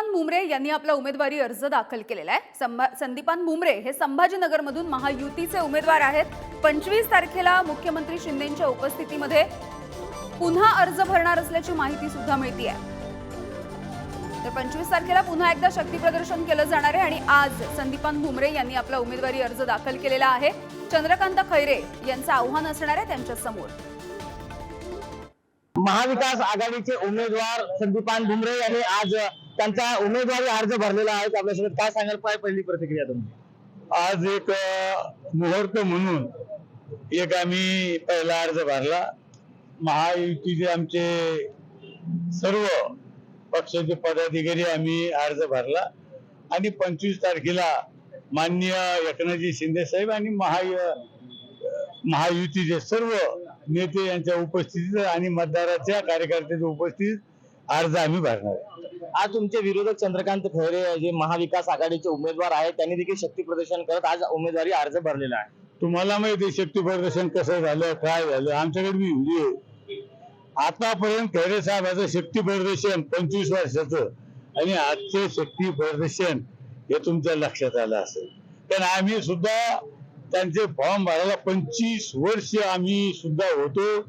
संदीपान मुमरे यांनी आपला उमेदवारी अर्ज दाखल केलेला आहे. संभा- संदीपान मुमरे हे संभाजीनगरमधून महायुतीचे उमेदवार आहेत. पंचवीस तारखेला मुख्यमंत्री शिंदेच्या उपस्थितीमध्ये पुन्हा अर्ज भरणार असल्याची माहिती सुद्धा मिळते आहे तर पंचवीस तारखेला पुन्हा एकदा शक्ती प्रदर्शन केलं जाणार आहे आणि आज संदीपान भुमरे यांनी आपला उमेदवारी अर्ज दाखल केलेला आहे. चंद्रकांत खैरे यांचं आव्हान असणार आहे त्यांच्यासमोर. महाविकास आघाडीचे उमेदवार संदीपान भुमरे यांनी आज त्यांचा उमेदवारी अर्ज भरलेला आहे. आपल्यासोबत काय सांगाल? काय पहिली प्रतिक्रिया तुमची? आज एक मुहूर्त म्हणून एक आम्ही पहिला अर्ज भरला. महायुतीचे आमचे सर्व पक्षाचे पदाधिकारी आम्ही अर्ज भरला. आणि पंचवीस तारखेला माननीय एकनाथजी शिंदे साहेब आणि महाय महायुतीचे सर्व नेते यांच्या उपस्थितीत आणि मतदाराच्या कार्यकर्त्याच्या उपस्थितीत अर्ज आम्ही भरणार आहे. आज तुमचे विरोधक चंद्रकांत खैरे जे महाविकास आघाडीचे उमेदवार आहेत त्यांनी देखील शक्ती प्रदर्शन करत आज उमेदवारी अर्ज भरलेला आहे. तुम्हाला माहिती शक्ती प्रदर्शन कसं झालं काय झालं? आमच्याकडे मी हिंदी आहे. आतापर्यंत खैरे साहेबाचं शक्ती प्रदर्शन पंचवीस वर्षाचं आणि आजचे शक्ती प्रदर्शन हे तुमच्या लक्षात आलं असेल. कारण आम्ही सुद्धा त्यांचे फॉर्म भरायला पंचवीस वर्ष आम्ही सुद्धा होतो.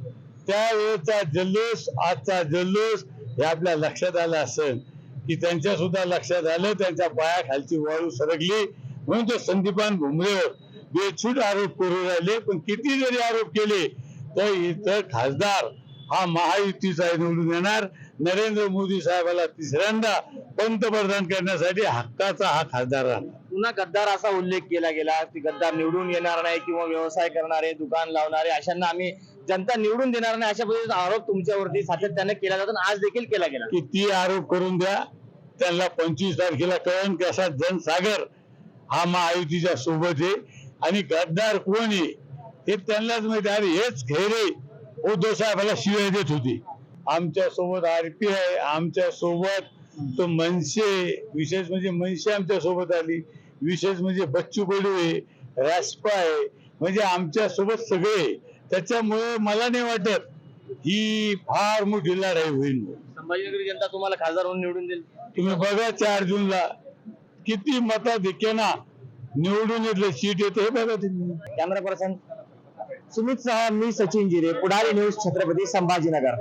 त्यावेळेचा जल्लोष आजचा जल्लोष हे आपल्या लक्षात आलं असेल की त्यांच्या सुद्धा लक्षात आलं त्यांच्या पायाखालची वाळू सरकली. म्हणून ते संदीपान भुमरेवर बेछूट आरोप करू राहिले. पण किती जरी आरोप केले तर इतर खासदार हा महायुतीचा निवडून येणार. नरेंद्र मोदी साहेबाला तिसऱ्यांदा पंतप्रधान करण्यासाठी हक्काचा हा खासदार राहणार. पुन्हा गद्दार असा उल्लेख केला गेला की गद्दार निवडून येणार नाही किंवा व्यवसाय करणारे दुकान लावणारे अशांना आम्ही जनता निवडून देणार नाही अशा पद्धतीचा आरोप तुमच्यावरती सातत्याने केला जातो आणि आज देखील केला गेला. किती आरोप करून द्या त्यांना पंचवीस तारखेला कळण की असा जनसागर हा महायुतीच्या सोबत आहे आणि गद्दार कोण आहे हे त्यांनाच माहिती आहे. अरे हेच खैरे उद्धव साहेबाला शिवाय देत होते. आमच्यासोबत आरपी आहे आमच्यासोबत तो मनसे विशेष म्हणजे मनसे आमच्यासोबत आली विशेष म्हणजे बच्चू कडू आहे रासपा आहे म्हणजे आमच्यासोबत सगळे. त्याच्यामुळे मला नाही वाटत ही फार मोठी लढाई होईल. संभाजीनगरी जनता तुम्हाला खासदार म्हणून निवडून देईल. तुम्ही बघा चार जूनला किती मताधिक्याना निवडून येतलं सीट येते हे बघा तुम्ही. कॅमेरा पर्सन सुमित सहा मी सचिन जिरे पुढारी न्यूज छत्रपती संभाजीनगर.